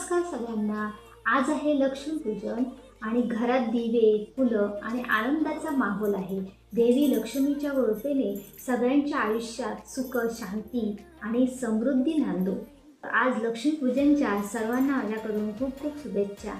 नमस्कार सगळ्यांना. आज आहे लक्ष्मीपूजन आणि घरात दिवे फुलं आणि आनंदाचा माहोल आहे. देवी लक्ष्मीच्या कृपेने सगळ्यांच्या आयुष्यात सुख शांती आणि समृद्धी नांदो. आज लक्ष्मीपूजनच्या सर्वांना माझ्याकडून खूप खूप शुभेच्छा.